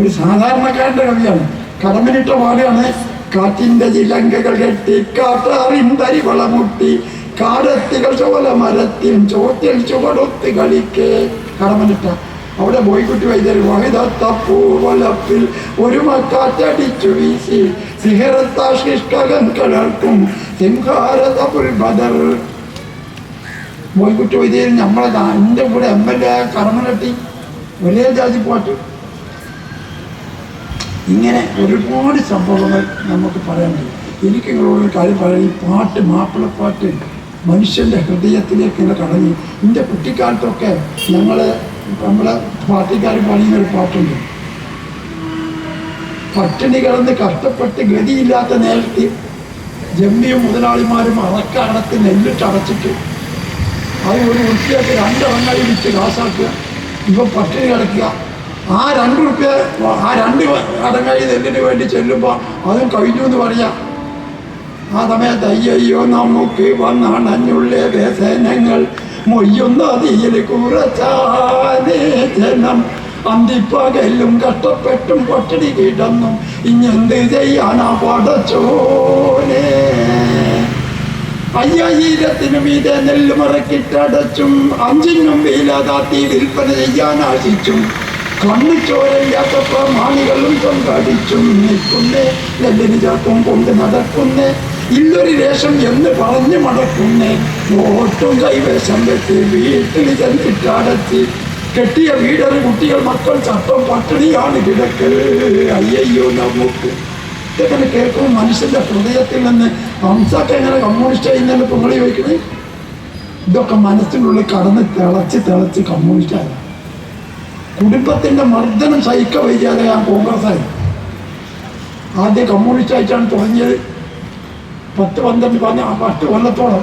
ഒരു സാധാരണക്കാരന്റെ കവിയാണ്. കടമിനിട്ട പാടാണ് കാറ്റിന്റെ ചിലങ്കകൾ കെട്ടി കാട്ടാറിൻ തരിവളമുട്ടി കാടത്തികൾ ചോല മരത്തിൽ ചോട്ടിൽ ചുവടൊത്ത് കളിക്കേ. കടമനിട്ട അവിടെ ബോയ്ക്കുട്ടി വൈദ്യർ വഹിതത്തപ്പൂവലപ്പിൽ ഒരു മക്കാറ്റടിച്ചു വീശി. സിഹറത്താഷ്കൻ കലർക്കും. സിംഹാരത പുൽബദർ ബോയ്ക്കുട്ടി വൈദ്യർ നമ്മളെ എന്റെ കൂടെ എം എൽ എ കടമനട്ടി വലിയ ജാതി പാട്ട് ഇങ്ങനെ ഒരുപാട് സംഭവങ്ങൾ നമുക്ക് പറയാനുണ്ട് എനിക്ക് നിങ്ങളോട് കാര്യം പറയാൻ ഈ പാട്ട് മാപ്പിളപ്പാട്ട് മനുഷ്യന്റെ ഹൃദയത്തിലേക്ക് ഇങ്ങനെ കടങ്ങി എന്റെ കുട്ടിക്കാലത്തൊക്കെ ഞങ്ങൾ നമ്മളെ പാർട്ടിക്കാർ പാടിയ ഒരു പാട്ടുണ്ട്. പട്ടിണി കിടന്ന് കഷ്ടപ്പെട്ട് ഗതിയില്ലാത്ത നേരത്തിൽ ജമ്മിയും മുതലാളിമാരും അറക്കടത്ത് നെല്ലിട്ട് അടച്ചിട്ട് അത് ഒരു വൃത്തിയാക്കി രണ്ട് എണ്ണയിൽ വിറ്റ് കാശാക്കുക ഇപ്പം പട്ടിണി കിടക്കുക. ആ രണ്ട് റുപ്യ ആ രണ്ട് അടങ്ങായി നെല്ലിന് വേണ്ടി ചെല്ലുമ്പോൾ അതും കഴിഞ്ഞു എന്ന് പറയാം. ആ സമയത്ത് അയ്യോ നമുക്ക് വന്നണഞ്ഞുള്ള വ്യസനങ്ങൾ മൊയ്യുന്ന തീയിൽ ജനം. അന്തിപ്പകലും കഷ്ടപ്പെട്ടും പട്ടിണി കിടന്നും. ഇഞ്ഞെന്ത് ചെയ്യാനാ പടച്ചോനേ? അയ്യായിരത്തിനും മീതെ നെല്ലുമറക്കിട്ടടച്ചും അഞ്ചിനും വീലാതാത്തി വിൽപ്പന ചെയ്യാൻ കണ്ണു പ്രമാണികളും കൊണ്ടടിച്ചും നിൽക്കുന്നേ ചാക്കും കൊണ്ട് നടക്കുന്നേ ഇല്ലൊരു രേഷം എന്ന് പറഞ്ഞു മടക്കുന്നേ ഓട്ടും കൈവേഷം വെച്ച് വീട്ടിൽ ചെന്നിട്ടടച്ച് കെട്ടിയ വീടറി കുട്ടികൾ മക്കൾ ചട്ടം പട്ടിണിയാണ് കിടക്കൽ. അയ്യോ നമുക്ക്. ഇതൊക്കെ കേൾക്കുമ്പോൾ ഹൃദയത്തിൽ നിന്ന് ഹംസൊക്കെ എങ്ങനെ കമ്മ്യൂണിസ്റ്റ് ചെയ്യുന്നതിന് പൊങ്ങളി വയ്ക്കണേ? ഇതൊക്കെ മനസ്സിനുള്ളിൽ കടന്ന് തിളച്ച് തിളച്ച് കമ്മ്യൂണിസ്റ്റ് ആയ കുടുംബത്തിന്റെ മർദ്ദനം സഹിക്ക വൈകാതെ ഞാൻ കോൺഗ്രസ് ആയി ആദ്യം കമ്മ്യൂണിസ്റ്റ് ആയിട്ടാണ് തുടങ്ങിയത്. പത്ത് പന്ത്രണ്ട് പറഞ്ഞ പത്ത് കൊല്ലത്തോളം.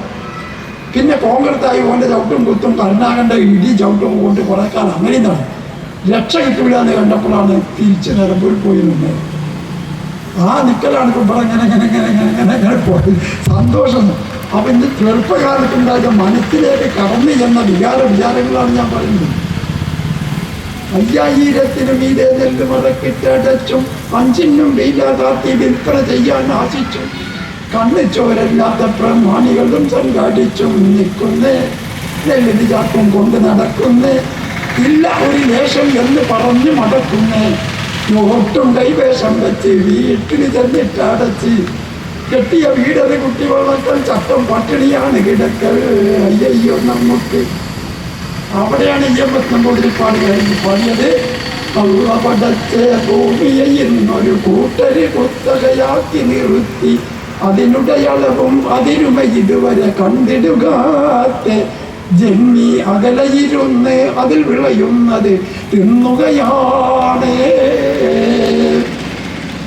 പിന്നെ കോൺഗ്രസ് ആയി ഓന്റെ ചവിട്ടും കുത്തും കരുണാകണ്ട ഇടി ചവിട്ടും കൊണ്ട് കുറേ കാലം അങ്ങനെ നിന്നാണ് രക്ഷ കിട്ടില്ല എന്ന് കണ്ടപ്പോഴാണ് തിരിച്ച് നിലമ്പൂർ പോയി നിന്നത്. ആ നിക്കലാണ് ഇവിടെ ഇങ്ങനെ ഇങ്ങനെ ഇങ്ങനെ ഇങ്ങനെ ഇങ്ങനെ ഇങ്ങനെ പോയി സന്തോഷം. അപ്പം ഇന്ന് ചെറുപ്പകാലത്തുണ്ടായ മനസ്സിലേക്ക് കടന്നു ചെന്ന വികാര വിചാരങ്ങളാണ് ഞാൻ പറയുന്നത്. അയ്യായിരത്തിനും മീതെ നെല്ല് മറക്കിട്ടടച്ചും അഞ്ചിനും വെയിലാതാത്തി വിൽപ്പന ചെയ്യാൻ ആശിച്ചും. കണ്ണു ചോരല്ലാത്ത പ്രമാണികളും സംഘടിച്ചും നിൽക്കുന്നേ നെല്ലിന് കൊണ്ട് നടക്കുന്നേ ഇല്ല ഒരു വേഷം എന്ന് പറഞ്ഞു മടക്കുന്നേ. നോട്ടും കൈവേഷം വെച്ച് വീട്ടിൽ ചെന്നിട്ടടച്ച് കെട്ടിയ വീടത് കുട്ടികളൊക്കെ ചട്ടം പട്ടിണിയാണ് കിടക്കൽ. അയ്യോ നമുക്ക് അവിടെയാണ് ഈ എൺപത്തിനൊമ്പതിൽ പാടുകയായിരുന്നു പാടിയത്. പടച്ച ഭൂമിയെ ഇന്നൊരു കൂട്ടര് കുത്തകയാക്കി നിർത്തി. അതിനുടയളവും അതിരുമ ഇതുവരെ കണ്ടിടുക. ജന്മി അകലയിരുന്ന് അതിൽ വിളയുന്നത് തിന്നുകയാണ്.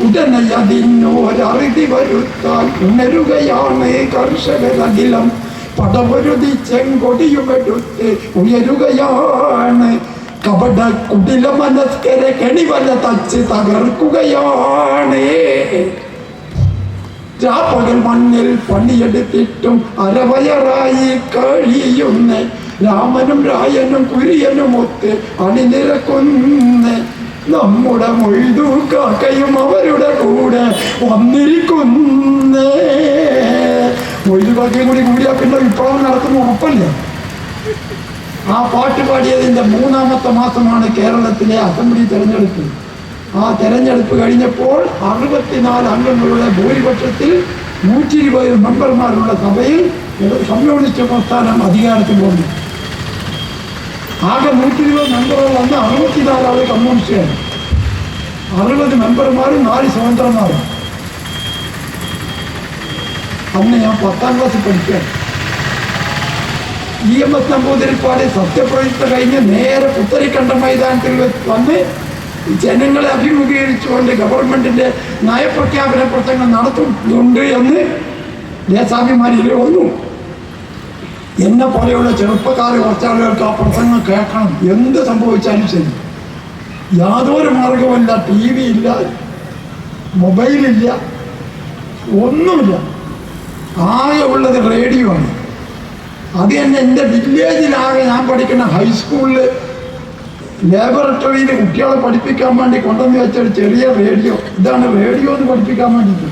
ഉടനെ അതിനോരറുതി വരുത്താൻ ഉണരുകയാണ് കർഷകരകിലം. പടവരുതി ചെങ്കൊടിയുമെടുത്ത് ഉയരുകയാണ്. കപട കുടില മനസ്കരെ കെണിവല തച്ച് തകർക്കുകയാണ്. രാപ്പകൽ മണ്ണിൽ പണിയെടുത്തിട്ടും അരവയറായി കഴിയുന്ന. രാമനും രായനും കുര്യനും ഒത്ത് അണിനിരക്കുന്ന. നമ്മുടെ കാക്കയും അവരുടെ കൂടെ വന്നിരിക്കുന്നേ. മൊയ്തു കാക്കയും കൂടി കൂടിയാക്കുന്ന വിപ്ലവം നടക്കുന്ന ഉറപ്പല്ലേ? ആ പാട്ട് പാടിയതിന്റെ മൂന്നാമത്തെ മാസമാണ് കേരളത്തിലെ അസംബ്ലി തെരഞ്ഞെടുപ്പ്. ആ തെരഞ്ഞെടുപ്പ് കഴിഞ്ഞപ്പോൾ അറുപത്തിനാല് അംഗങ്ങളുടെ ഭൂരിപക്ഷത്തിൽ നൂറ്റി ഇരുപത് മെമ്പർമാരുള്ള സഭയിൽ കമ്മ്യൂണിസ്റ്റ് പ്രസ്ഥാനം അധികാരത്തിൽ വന്നു. ആകെ നൂറ്റി ഇരുപത് മെമ്പറുകൾ വന്ന് അറുപത്തിനാല് ആൾ കമ്മ്യൂണിസ്റ്റുകാർ അറുപത് മെമ്പർമാരും നാല് സ്വതന്ത്രന്മാരും. അന്ന് ഞാൻ പത്താം ക്ലാസ്സിൽ പഠിക്കുകയാണ് ഇ എം എസ് നമ്പൂതിരിപ്പാട് സത്യപ്രതിജ്ഞ കഴിഞ്ഞ് നേരെ പുത്തരിക്കണ്ട മൈതാനത്തിൽ വന്ന് ജനങ്ങളെ അഭിമുഖീകരിച്ചുകൊണ്ട് ഗവൺമെന്റിന്റെ നയപ്രഖ്യാപന പ്രസംഗം നടത്തുന്നുണ്ട് എന്ന് ദേശാഭിമാനി വന്നു. എന്നെ പോലെയുള്ള ചെറുപ്പക്കാർ കുറച്ചാളുകൾക്ക് ആ പ്രസംഗം കേൾക്കണം. എന്ത് സംഭവിച്ചാലും ശരി. യാതൊരു മാർഗവുമില്ല. ടി വി ഇല്ല. മൊബൈലില്ല. ഒന്നുമില്ല. ആകെ ഉള്ളത് റേഡിയോ ആണ്. അത് തന്നെ എന്റെ വില്ലേജിലാകെ ഞാൻ പഠിക്കുന്ന ഹൈസ്കൂളിൽ ലാബറട്ടറിയിൽ കുട്ടികളെ പഠിപ്പിക്കാൻ വേണ്ടി കൊണ്ടുവന്ന് വെച്ച ഒരു ചെറിയ റേഡിയോ ഇതാണ് റേഡിയോ എന്ന് പഠിപ്പിക്കാൻ വേണ്ടിയിട്ട്.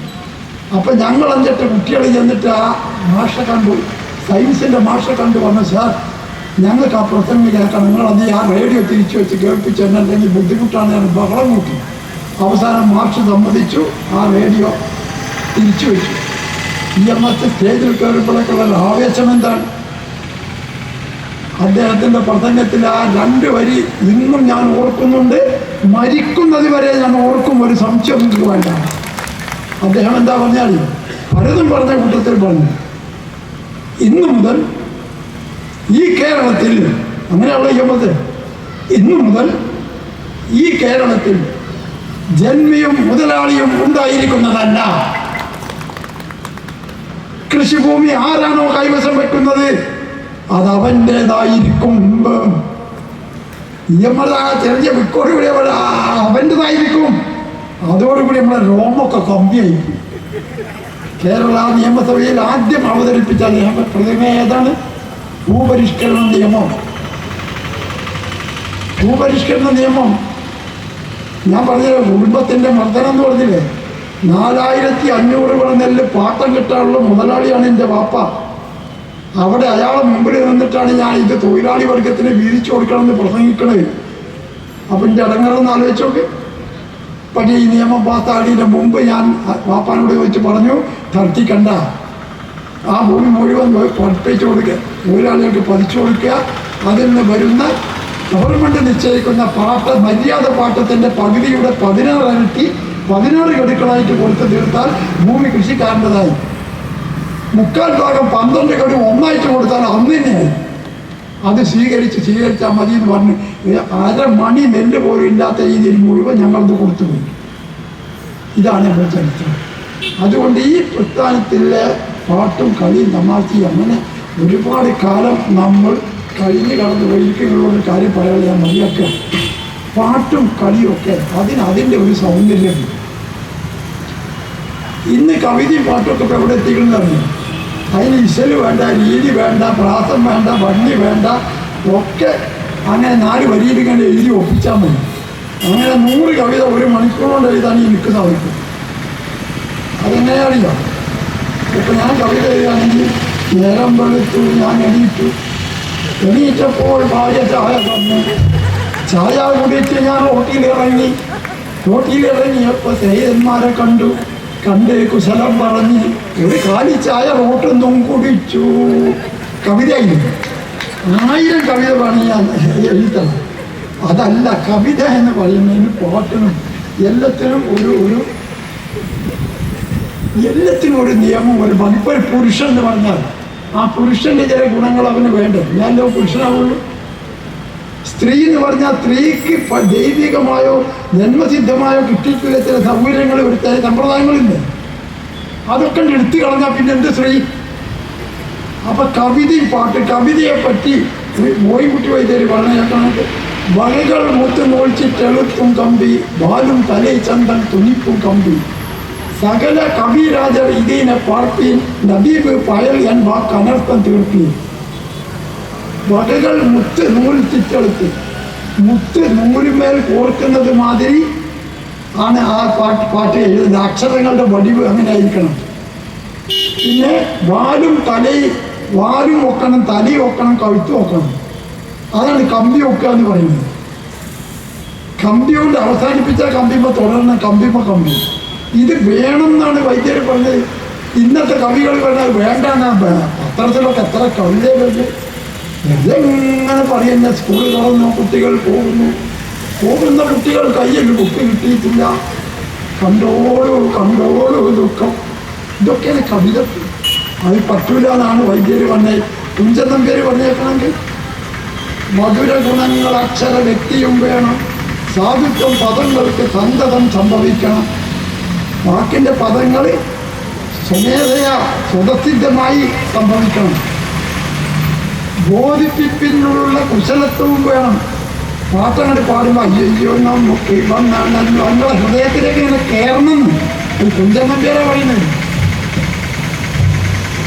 അപ്പം ഞങ്ങൾ എന്നിട്ട് കുട്ടികൾ ചെന്നിട്ട് ആ മാഷ കണ്ടു. സയൻസിന്റെ മാഷ കണ്ടു വന്നു സാർ ഞങ്ങൾക്ക് ആ പ്രസംഗം കേൾക്കണം. നിങ്ങളത് ആ റേഡിയോ തിരിച്ചു വെച്ച് കേൾപ്പിച്ചു എന്നല്ലെങ്കിൽ ബുദ്ധിമുട്ടാണ് ഞാൻ ബഹളം കൂട്ടി. അവസാനം മാഷ് സമ്മതിച്ചു ആ റേഡിയോ തിരിച്ചു വെച്ചു. ഇ എം എസ് സ്റ്റേജിൽ കയറിയപ്പോഴൊക്കെയുള്ള ഒരു ആവേശം എന്താണ്? അദ്ദേഹത്തിന്റെ പ്രസംഗത്തിൽ ആ രണ്ട് വരി ഇന്നും ഞാൻ ഓർക്കുന്നുണ്ട്. മരിക്കുന്നത് വരെ ഞാൻ ഓർക്കും ഒരു സംശയം എനിക്ക് വേണ്ട. അദ്ദേഹം എന്താ പറഞ്ഞാൽ പലതും പറഞ്ഞ കൂട്ടത്തിൽ പറഞ്ഞു. ഇന്നു മുതൽ ഈ കേരളത്തിൽ അങ്ങനെയുള്ള യമത് ഇന്നു മുതൽ ഈ കേരളത്തിൽ ജന്മിയും മുതലാളിയും ഉണ്ടായിരിക്കുന്നതല്ല. കൃഷിഭൂമി ആരാണോ കൈവശം വെക്കുന്നത്? അത് അവന്റെതായിരിക്കും നമ്മളെ വിക്കോടുകൂടി അവന്റെതായിരിക്കും അതോടുകൂടി നമ്മളെ രോമൊക്കെ കമ്മിയായിരിക്കും കേരള നിയമസഭയിൽ ആദ്യം അവതരിപ്പിച്ച നിയമ പ്രതിമ ഏതാണ്? ഭൂപരിഷ്കരണ നിയമം. ഭൂപരിഷ്കരണ നിയമം. ഞാൻ പറഞ്ഞ കുടുംബത്തിന്റെ മർദ്ദനം എന്ന് പറഞ്ഞില്ലേ? നാലായിരത്തി അഞ്ഞൂറ് കുളം നെല്ല് പാട്ടം കിട്ടാനുള്ള മുതലാളിയാണ് എന്റെ വാപ്പ. അവിടെ അയാളെ മുമ്പിൽ നിന്നിട്ടാണ് ഞാൻ ഇത് തൊഴിലാളി വർഗത്തിന് വീതിച്ചു കൊടുക്കണമെന്ന് പ്രസംഗിക്കണത് അപ്പം എന്റെ അടങ്ങളൊന്ന് ആലോചിച്ചോക്കെ പക്ഷേ ഈ നിയമം പാസ്സാടിയതിന് മുമ്പ് ഞാൻ വാപ്പാനോട് ചോദിച്ച് പറഞ്ഞു തർത്തിക്കണ്ട ആ ഭൂമി മുഴുവൻ പഠിപ്പിച്ചു കൊടുക്കുക തൊഴിലാളികൾക്ക് പതിച്ചു കൊടുക്കുക. അതിൽ നിന്ന് വരുന്ന ഗവൺമെന്റ് നിശ്ചയിക്കുന്ന പാട്ട മര്യാദ പാട്ടത്തിന്റെ പകുതിയുടെ പതിനാറ് ഇരട്ടി പതിനാറ് ഗഡുക്കളായിട്ട് കൊടുത്തു തീർത്താൽ ഭൂമി കൃഷിക്കാരന്റെതായി. മുക്കാൽ ഭാഗം പന്ത്രണ്ട് ഗഡു ഒന്നായിട്ട് കൊടുത്താൽ അന്ന് തന്നെയായി അത് സ്വീകരിച്ച് സ്വീകരിച്ചാൽ മതി എന്ന് പറഞ്ഞ് അരമണി നെല്ല് പോലും ഇല്ലാത്ത രീതിയിൽ മുഴുവൻ ഞങ്ങളത് കൊടുത്തു പോയി. ഇതാണ് നമ്മുടെ ചരിത്രം. അതുകൊണ്ട് ഈ പ്രസ്ഥാനത്തിലെ പാട്ടും കളിയും തമാശയും അങ്ങനെ ഒരുപാട് കാലം നമ്മൾ കഴിഞ്ഞ് കടന്നു ഒരു കാര്യം പറയാതെ ഞാൻ മതിയാക്കുക പാട്ടും കളിയൊക്കെ അതിന് അതിന്റെ ഒരു സൗന്ദര്യമുണ്ട് ഇന്ന് കവിതയും പാട്ടൊക്കെ ഇപ്പോൾ എവിടെ എത്തിക്കുന്നതാണ് അതിന് ഇശൽ വേണ്ട രീതി വേണ്ട പ്രാസം വേണ്ട ഭംഗി വേണ്ട ഒക്കെ അങ്ങനെ നാല് വരിയിൽ ഇങ്ങനെ എഴുതി ഒപ്പിച്ചാൽ മതി. അങ്ങനെ നൂറ് കവിത ഒരു മണിക്കൂർ എഴുതാൻ ഈ എനിക്ക് സാധിക്കും അതെങ്ങനെയാണില്ല ഇപ്പം ഞാൻ കവിത എഴുതുകയാണെങ്കിൽ നേരം വെളുത്തു ഞാൻ എണീറ്റു. എണീറ്റപ്പോൾ ഭാര്യ ചായ തന്നു. ചായ കുടിച്ച് ഞാൻ റോട്ടിൽ ഇറങ്ങി സേയന്മാരെ കണ്ടു. കണ്ട് കുശലം പറഞ്ഞ് ഒരു ചായ റോട്ടൊന്നും കുടിച്ചു. കവിതയായിരുന്നു ആയിരം കവിത ഞാൻ എഴുതണം. അതല്ല കവിത എന്ന് പറയുന്നതിന് പാട്ടിനും എല്ലാത്തിനും ഒരു ഒരു എല്ലാത്തിനും ഒരു നിയമം ഒരു ഒരു പുരുഷൻ എന്ന് പറഞ്ഞാൽ ആ പുരുഷന്റെ ചില ഗുണങ്ങൾ അവന് വേണ്ടത് ഞാനല്ലോ പുരുഷനാവുള്ളൂ. സ്ത്രീ എന്ന് പറഞ്ഞാൽ സ്ത്രീക്ക് ദൈവികമായോ ജന്മസിദ്ധമായോ കിട്ടിയിട്ടുള്ള ചില സൗകര്യങ്ങൾ ഇവിടുത്തെ സമ്പ്രദായങ്ങളില്ല? അതൊക്കെ എടുത്തു കളഞ്ഞാൽ പിന്നെ എന്ത് സ്ത്രീ? അപ്പൊ കവിത പാട്ട് കവിതയെ പറ്റി മോയിൻകുട്ടി വൈദ്യര് പറഞ്ഞേക്കണത് വകകൾ മുത്ത് മോൾച്ചിട്ടെളുത്തും കമ്പി ബാലും തലേ ചന്തൻ തുണിപ്പും കമ്പി. സകല കവിരാജർ ഇതിനെ പാർപ്പീൻ നദീപ് പയൽ എൻ വാക്ക് അനർത്ഥം തീർപ്പീൻ. വകകൾ മുത്ത് നൂൽ ചുറ്റെടുത്ത് മുത്ത് നൂലിന്മേൽ കോർക്കുന്നത് മാതിരി ആണ് ആ പാട്ട് പാട്ട് എഴുതുന്നത്. അക്ഷരങ്ങളുടെ വടിവ് അങ്ങനെ ആയിരിക്കണം. പിന്നെ വാലും തലയും വാലും ഒക്കണം തലി ഒക്കണം കഴുത്തും ഒക്കണം. അതാണ് കമ്പി ഒക്കുക എന്ന് പറയുന്നത്. കമ്പി കൊണ്ട് അവസാനിപ്പിച്ചാൽ കമ്പിമ്മ തുടരണം കമ്പിമ്മ കമ്പി ഇത് വേണം എന്നാണ് വൈദ്യർ പറഞ്ഞത്. ഇന്നത്തെ കവികൾ പറഞ്ഞത് വേണ്ട എന്നാ പത്രത്തിലൊക്കെ എത്ര കവിതയെ വരുന്നത് ഇതെങ്ങനെ പറയുന്ന സ്കൂളിൽ തുറന്നു കുട്ടികൾ പോകുന്നു. പോകുന്ന കുട്ടികൾ കയ്യിൽ ബുക്ക് കിട്ടിയിട്ടില്ല. കണ്ടോളൂ കണ്ടോളൂ ദുഃഖം. ഇതൊക്കെയാണ് കവിത അത് പറ്റൂല എന്നാണ് വൈദ്യര് പറഞ്ഞേ. കുഞ്ചൻ പേര് പറഞ്ഞേക്കണമെങ്കിൽ മധുര ഗുണങ്ങൾ അക്ഷര വ്യക്തിയും വേണം. സാധുത്വം പദങ്ങൾക്ക് സന്തതം സംഭവിക്കണം. വാക്കിന്റെ പദങ്ങൾ സ്വമേധയാ സ്വതസിദ്ധമായി സംഭവിക്കണം. ബോധിപ്പിപ്പിനുള്ള കുശലത്വവും വേണം. പാട്ടങ്ങോട്ട് പാടുമ്പോൾ അയ്യോ നാം നമുക്ക് നമ്മളെ ഹൃദയത്തിലേക്ക് ഇങ്ങനെ കയറണം ഒരു കുഞ്ചമ്മേരെ പറയുന്നത്.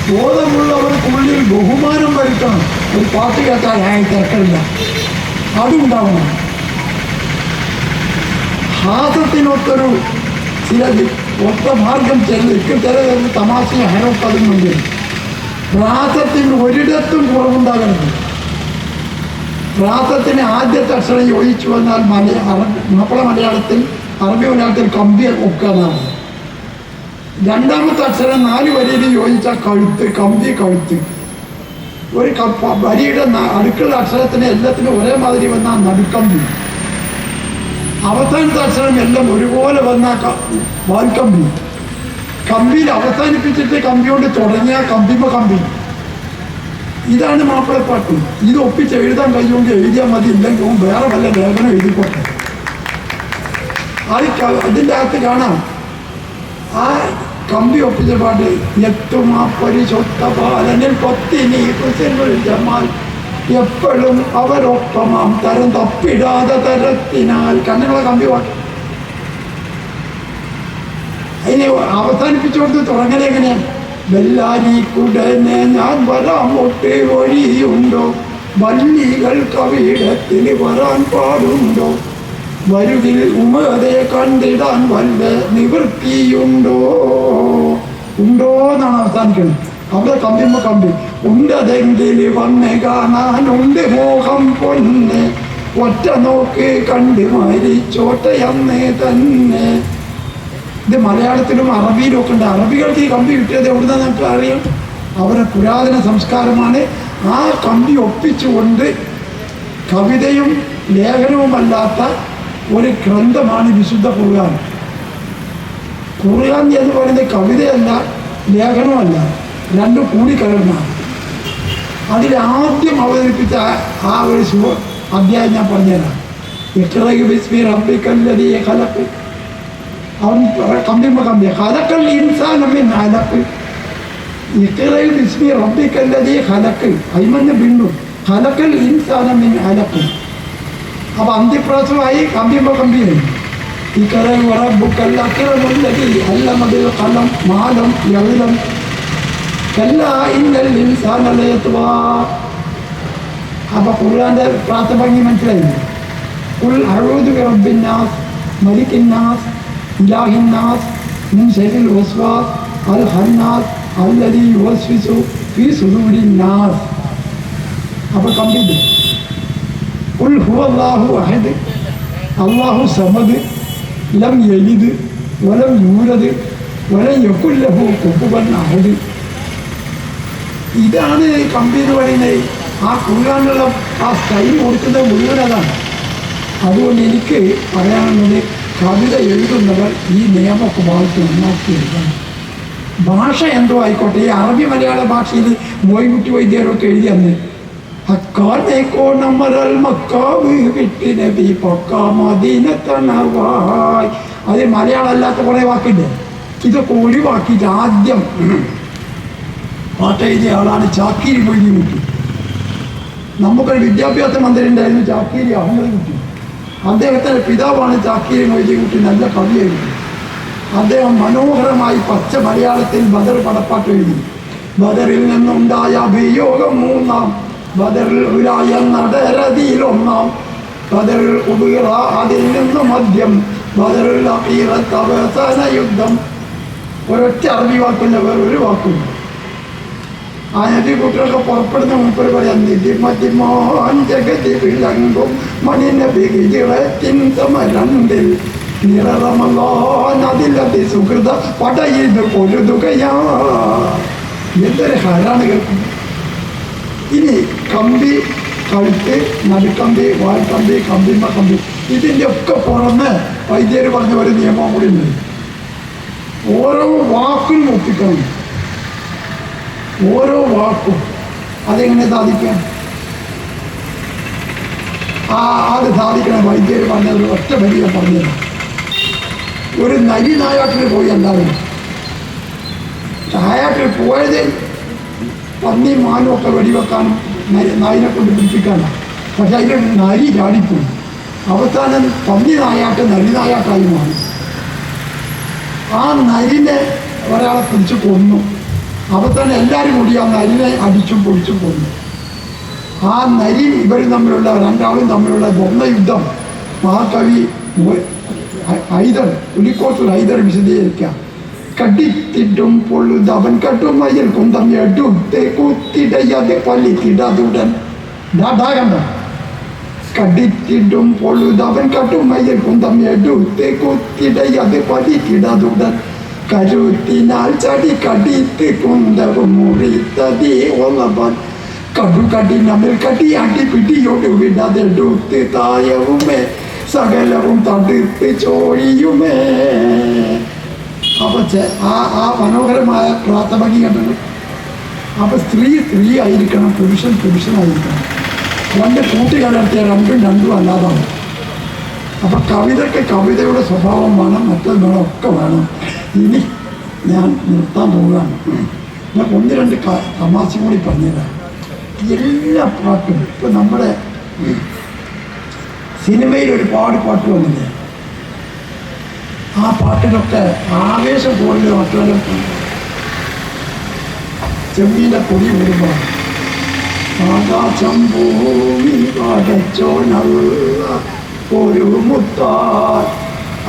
ബോധമുള്ളവർക്കുള്ളിൽ ബഹുമാനം വരുത്തണം. ഒരു പാട്ട് കേട്ടാൽ ആയി തിരക്കില്ല അതുണ്ടാവണം. ഹാസത്തിനൊത്തൊരു ചില ഒത്ത മാർഗം ചെല്ലും ചില തമാശയും ഹരപ്പതുന്നുണ്ട് പ്രാസത്തിന് ഒരിടത്തും കുറവുണ്ടാകരുത്. പ്രാസത്തിന് ആദ്യത്തെ അക്ഷരം യോജിച്ചു വന്നാൽ മലയ നമ്മളെ മലയാളത്തിൽ അറബി മലയാളത്തിൽ കമ്പി ഒക്കാനാണ്. രണ്ടാമത്തെ അക്ഷരം നാല് വരിയിൽ യോജിച്ചാൽ കഴുത്ത് കമ്പി കഴുത്ത്. ഒരു വരിയുടെ അടുക്കള അക്ഷരത്തിന് എല്ലാത്തിനും ഒരേ മാതിരി വന്നാൽ നടുക്കമ്പി. അവസാനത്തെ അക്ഷരം എല്ലാം ഒരുപോലെ വന്ന വാൽക്കമ്പി. കമ്പിയിൽ അവസാനിപ്പിച്ചിട്ട് കമ്പി കൊണ്ട് തുടങ്ങിയ കമ്പിമ കമ്പി. ഇതാണ് മാപ്പിളപ്പാട്ട് ഇത് ഒപ്പിച്ച് എഴുതാൻ കഴിയുമെങ്കിൽ എഴുതിയാൽ മതി ഇല്ലെങ്കിൽ വേറെ വല്ല ലേഖനം എഴുതിക്കോട്ടെ. അത് അതിന്റെ അകത്ത് കാണാം. ആ കമ്പി ഒപ്പിച്ച പാട്ട് എത്തും ചൊത്ത പരിശുദ്ധ ബാലനിൽ പത്തിനി ജമാൽ. എപ്പോഴും അവരൊപ്പമാം തരം തപ്പിടാതെ തരത്തിനാൽ. കണ്ണുകളെ കമ്പി പാട്ട്. അതിനെ അവസാനിപ്പിച്ചു കൊടുത്ത് തുടങ്ങണേ എങ്ങനെയാണ് വെല്ലാരി കുടനെ ഞാൻ ഒട്ടേ വഴിയുണ്ടോ? വല്ലികൾ കവിയിടത്തിന് വരാൻ പാടുണ്ടോ? വരുകിൽ ഉമതെ കണ്ടിടാൻ വല്ല നിവൃത്തിയുണ്ടോ? ഉണ്ടോ എന്നാണ് അവസാനിക്കുന്നത്. അവിടെ കമ്പിമ്മ കമ്പി. ഉണ്ടതെങ്കിൽ വന്ന് കാണാനുണ്ട് മോഹം പൊന്ന്. ഒറ്റ നോക്ക് കണ്ട് മരിച്ചോട്ടയന്ന് തന്നെ. ഇത് മലയാളത്തിലും അറബിയിലും ഒക്കെ ഉണ്ട്. അറബികൾക്ക് ഈ കമ്പി കിട്ടിയത് എവിടുന്ന നമുക്ക് അറിയാം? അവരുടെ പുരാതന സംസ്കാരമാണ്. ആ കമ്പി ഒപ്പിച്ചുകൊണ്ട് കവിതയും ലേഖനവുമല്ലാത്ത ഒരു ഗ്രന്ഥമാണ് വിശുദ്ധ ഖുർആൻ. ഖുർആൻ എന്ന് പറയുന്നത് കവിതയല്ല ലേഖനമല്ല. രണ്ടും കൂടി കലർന്നാണ് അതിൽ ആദ്യം അവതരിപ്പിച്ച ആ- ഒരു അധ്യായം ഞാൻ പറഞ്ഞുതരാം. ഇഖ്റഇ ബിസ്മി റബ്ബിക്കല്ലദീ ഖലഖ് അവൻ കമ്പിമ്മ കമ്പി ഖലഖൽ ഇൻസാന മിൻ അലഖ് ഇഖ്റഇ ബിസ്മി റബ്ബിക്കല്ലദീ ഖലഖ് അയ്മന്ന് ബിന്നു ഖലഖൽ ഇൻസാന മിൻ അലഖ് അപ്പൊ അന്ത്യപ്രാസമായി കമ്പിമ്മ കമ്പിയായി ഇഖ്റഇ വറബ്ബുക്കൽ അക്രമുല്ലദീ അല്ലമ ബിൽ ഖലം മാലം യഅലം കല്ലാ ഇന്നൽ ഇൻസാന ലയത്വാ അപ്പൊ ഖുർആന്റെ പ്രാർത്ഥഭംഗി മനസ്സിലായില്ലേ قل أعوذ برب الناس ഇലാഹിന്നാസ് മിൻ ഷെരിൽ അൽ ഹന്നാസ് അല്ലലി യുവസ്വിസു ഫി സുദൂരി നാസ് അപ്പോൾ കംപ്ലീറ്റ് ഉൽ ഹു അള്ളാഹു അഹദ് അള്ളാഹു സമദ് ലം യലിദ് വലം യൂരത് വലം യക്കുല്ലഹു കുഫുവൻ അഹദ്. ഇതാണ് കമ്പ്യൂട്ടർ പറയുന്നത്. ആ കുറാനുള്ള ആ സ്റ്റൈൽ കൊടുക്കുന്നത് മുഴുവൻ അതാണ്. അതുകൊണ്ട് എനിക്ക് പറയാനുള്ളത് കവിത എഴുതുന്നവർ ഈ നിയമമൊക്കെ ഭാഗത്ത് എഴുതണം ഭാഷ എന്തോ ആയിക്കോട്ടെ. ഈ അറബി മലയാള ഭാഷയിൽ മോയിൻകുട്ടി വൈദ്യരൊക്കെ എഴുതി അന്ന് അക്കാനേക്കോ നമ്മരൽ മക്കാവ് വിട്ട് നബി പൊക്ക മദീനത്തണവായ്. അത് മലയാളം അല്ലാത്ത കുറേ വാക്കുണ്ട് ഇതൊക്കെ ഒഴിവാക്കിയിട്ട് ആദ്യം പാട്ട് എഴുതിയ ആളാണ് ചാക്കീരി മൊയ്തി കുട്ടി. നമുക്കൊരു വിദ്യാഭ്യാസ മന്ത്രി ഉണ്ടായിരുന്നു ചാക്കീരി അഹമ്മദ് കുട്ടി. അദ്ദേഹത്തിന്റെ പിതാവാണ് ചാക്കീരി മൊയ്തി കുട്ടി നല്ല കവി എഴുതി അദ്ദേഹം മനോഹരമായി പച്ച മലയാളത്തിൽ ബദർ പടപ്പാട്ട് എഴുതി. ബദറിൽ നിന്നുണ്ടായ അഭിയോഗം മൂന്നാം. ബദറിൽ ഉരായ നടരതിയിലൊന്നാം ബദറിൽ ഉപീറ അതിൽ നിന്ന് മദ്യം. ബദറിൽ അഖീറത്ത് തവസന യുദ്ധം. ഒരൊറ്റ അറബി വാക്കില്ല വേറൊരു വാക്കില്ല ആ നബി കുട്ടികളൊക്കെ പുറപ്പെടുന്ന മുമ്പ് പറയാം നിധിമതിമോൻ ജഗതി വിളങ്കും മണിനബി കിഴത്തിൻ സമരണ്ടിൽ നിറമല്ലോ അതിലതി സുഹൃത പടയത് പൊരുതുകയാ. എന്തൊരു ഹരാണ് കേൾക്കുന്നത് ഇനി കമ്പി കഴുത്ത് നടുക്കമ്പി വാൽക്കമ്പി കമ്പിമ്മ കമ്പി ഇതിന്റെ ഒക്കെ പുറമെ വൈദ്യർ പറഞ്ഞ ഒരു നിയമം കൂടി ഉണ്ട്. ഓരോ വാക്കും ഒപ്പിക്കണം. ഓരോ വാക്കും അതെങ്ങനെ സാധിക്കാം? ആ അത് സാധിക്കണം? വൈദ്യർ പറഞ്ഞത് ഒറ്റ വരിക പറഞ്ഞത് ഒരു നരി നായാട്ടിൽ പോയി എല്ലാവരും നായാട്ടിൽ പോയത് പന്നി മാനും ഒക്കെ വെടിവെക്കാൻ നായിനെ കൊണ്ട് പിടിപ്പിക്കാനാണ് പക്ഷെ അതിൽ നരി ചാടിപ്പോയി. അവസാനം പന്നി നായാട്ട് നരി നായാട്ടായി മാറി. ആ നരിനെ ഒരാളെ പിടിച്ച് കൊന്നു. അവസാനം എല്ലാവരും കൂടി ആ നരിനെ അടിച്ചും പൊടിച്ചും കൊന്നു. ആ നരി ഇവരും തമ്മിലുള്ള രണ്ടാളും തമ്മിലുള്ള ബൊമ്മ യുദ്ധം മഹാകവി ഹൈദർ പുലിക്കോട്ടിൽ ഹൈദർ വിശദീകരിക്കാം. കടിത്തിട്ടും പൊള്ളുതവൻ മയ്യൽ കുന്തം എടുത്ത് കുത്തിടയാതെ പല്ലിത്തിടതുടൻ ദാ ദാ കണ്ടോ? കടിത്തിടും പൊഴുതവൻ കട്ടുമയിൽ കുന്തം എടുത്ത് കുത്തിടയത് പതിക്കിടതുടൻ കരുത്തിനാൽ ചടി കടിത്ത് കുന്തവും മുറിത്തതേ ഒളവൻ കടുകടിനമിൽ കടി അടി പിടിയോട് വിടതെടുത്ത് തായവുമേ സകലവും തടുത്ത് ചോഴിയുമേ. അപ്പൊ ആ ആ മനോഹരമായ പ്രാർത്ഥഭംഗി കണ്ടത് അപ്പൊ സ്ത്രീ സ്ത്രീ ആയിരിക്കണം പുരുഷൻ പുരുഷനായിരിക്കണം രണ്ട് കൂട്ടുകാരത്തെ രണ്ടും രണ്ടും അല്ലാതാണ് അപ്പൊ കവിതയ്ക്ക് കവിതയുടെ സ്വഭാവം വേണം മറ്റത് വേണം ഒക്കെ വേണം. ഇനി ഞാൻ നിർത്താൻ പോവുകയാണ്. ഞാൻ ഒന്ന് രണ്ട് തമാശ കൂടി പറഞ്ഞുതരാം. എല്ലാ പാട്ടും ഇപ്പം നമ്മുടെ സിനിമയിൽ ഒരുപാട് പാട്ട് വന്നില്ലേ? ആ പാട്ടിലൊക്കെ ആവേശം കൂടുതൽ മറ്റുള്ള ചെമ്മീന്റെ പൊടി വരുമ്പോൾ ആകാശം ഭൂമി പടച്ചോനല്ല ഒരു മുത്താർ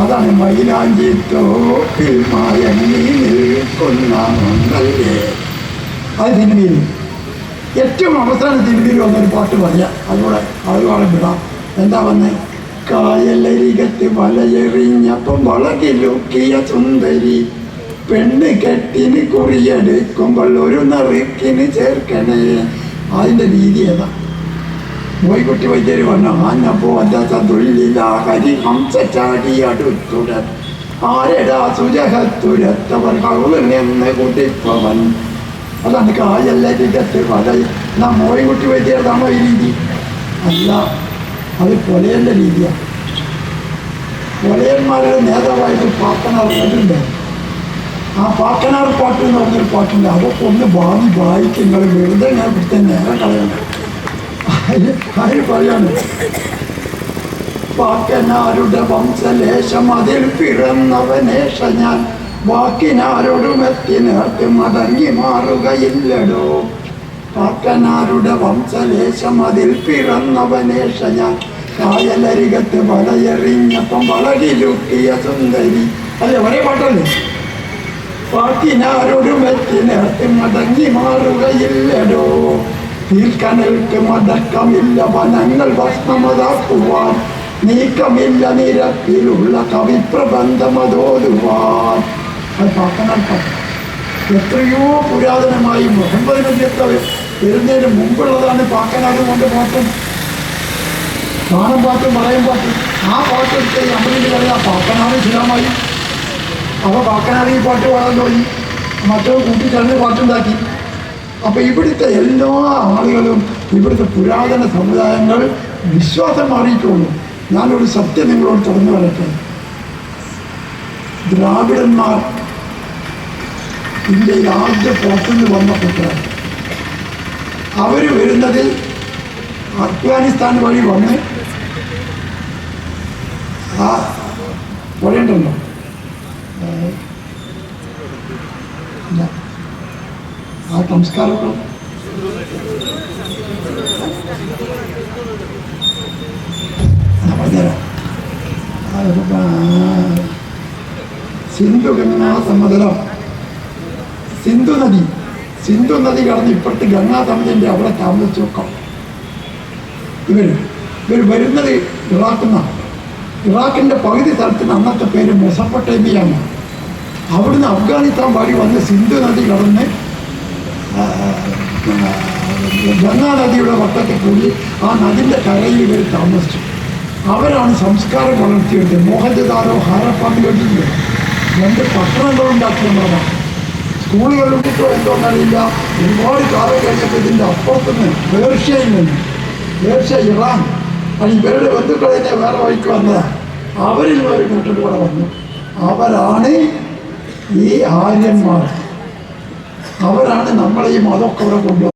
അതാണ് മൈലാഞ്ചി തോപ്പിൽ മായങ്ങി നിൽക്കുന്ന അത് സിനിമയിൽ ഏറ്റവും അവസാന സിനിമയിൽ വന്നൊരു പാട്ട് പറയാം അതുകൂടെ അതുകൂടെ വിടാം. എന്താ വന്നേ? കായലരികത്ത് വലയെറിഞ്ഞപ്പം വളകിലൊക്കിയ സുന്ദരി. പെണ്ണ് കെട്ടിന് കുറിയെടുക്കുമ്പോൾ ഒരു നറുക്കിന് ചേർക്കണേ. അതിന്റെ രീതി ഏതാ? മോയ്ക്കുട്ടി വൈദ്യര് പറഞ്ഞു ആന്നപ്പോ അല്ലാത്ത തൊഴിലില്ല കരി ഹംസ ആരടാ സുജഹത്തുരത്തവർ കൗളെന്ന് കുതിപ്പവൻ അതാണ് കായല്ലരികത്ത് വല എന്നാ മോയ്ക്കുട്ടി വൈദ്യർ ഈ രീതി. അല്ല അത് കൊലയന്റെ രീതിയാണ് പൊലയന്മാരുടെ നേതാവായിട്ട് പാപ്പനാർ പാട്ടുണ്ട് ആ പാക്കനാർ പാട്ട് എന്ന് പറഞ്ഞൊരു പാട്ടുണ്ട്. അതൊക്കെ ഒന്ന് ഭാവി നിങ്ങൾ വെറുതെ ഞാൻ ഇവിടുത്തെ നേരം കളയണ്ട. അതിൽ പറയാണ്. പാക്കനാരുടെ വംശലേശം അതിൽ പിറന്നവനേഷ ഞാൻ. വാക്കിനാരോടും എത്തി നേർത്ത് മടങ്ങി മാറുകയില്ലടോ. പാക്കനാരുടെ വംശലേശം അതിൽ പിറന്നവനേഷ ഞാൻ. കായലരികത്ത് വലയെറിഞ്ഞപ്പം വളരിലുക്കിയ സുന്ദരി. അല്ലെ ഒരേ പാട്ടല്ലേ? പാട്ടിനാരോടും എത്തി നേർത്ത് മടങ്ങി മാറുകയില്ലടോ. തീർക്കനൽക്ക് മടക്കമില്ല വനങ്ങൾ ഭക്ഷണമതാക്കുവാൻ നീക്കമില്ല നിരപ്പിലുള്ള കവിപ്രബന്ധമതോതുവാൻ. അത് എത്രയോ പുരാതനമായി മുഹമ്മദ് നബിയൊക്കെ വരുന്നതിന് മുമ്പുള്ളതാണ് പാക്കനാട് കൊണ്ട് പാട്ടും. നാണം പാട്ടും പറയും പാട്ടും. ആ പാട്ടെടുത്ത് നമ്മളിൽ പറയാം പാക്കനാട് ശിലമായി അപ്പോൾ പാക്കനാട് ഈ പാട്ട് പാടാൻ തുടങ്ങി. കൂട്ടി കൂട്ടിച്ചേർന്ന് പാട്ടുണ്ടാക്കി. അപ്പൊ ഇവിടുത്തെ എല്ലാ ആളുകളും ഇവിടുത്തെ പുരാതന സമുദായങ്ങൾ വിശ്വാസം മാറിയിട്ടുള്ളൂ ഞാനൊരു സത്യം നിങ്ങളോട് തുറന്നു വരട്ടെ. ദ്രാവിഡന്മാർ ഇന്ത്യയിൽ ആദ്യ പുറത്തുനിന്ന് വന്നപ്പെട്ട അവർ വരുന്നതിൽ അഫ്ഗാനിസ്ഥാൻ വഴി വന്ന് ആ പറയണ്ടല്ലോ. ആ ഇപ്പൊ, സിന്ധു ഗംഗാ സമതലം സിന്ധു നദി സിന്ധു നദി കടന്ന് ഇപ്പുറത്ത് ഗംഗാ സമതലിന്റെ അവിടെ താമസിച്ച് വെക്കാം ഇവർ ഇവർ വരുന്നത് ഇറാഖിൽ നിന്നാണ് ഇറാഖിന്റെ പകുതി സ്ഥലത്തിന് അന്നത്തെ പേര് മൊസപ്പൊട്ടേമിയാണ് അവിടുന്ന് അഫ്ഗാനിസ്ഥാൻ വഴി വന്ന് സിന്ധു നദി കടന്ന് ഗംഗാ വട്ടത്തിൽ കൂടി ആ നദിന്റെ കരയിൽ ഇവർ താമസിച്ചു. അവരാണ് സംസ്കാരം വളർത്തിയെടുത്തത്. മോഹജദാരോ ഹാരപ്പാന്ന് കേട്ടിട്ടുണ്ട് രണ്ട് പട്ടണങ്ങളുണ്ടാക്കിയതാണ് സ്കൂളുകളുണ്ടോ എന്തോന്നറിയില്ല ഒരുപാട് കാലം കഴിഞ്ഞപ്പോൾ ഇതിന്റെ അപ്പുറത്തുനിന്ന് പേർഷ്യയിൽ നിന്ന് പേർഷ്യ ഇറാൻ അത് ഇവരുടെ ബന്ധുക്കൾ തന്നെ വേറെ വഴിക്ക് വന്നതാണ്. അവരിൽ ഒരു കൂട്ടം കൂടെ വന്നു. അവരാണ് ഈ ആര്യന്മാർ. അവരാണ് നമ്മളെ ഈ ഇവിടെ കൊണ്ടുവന്നത്.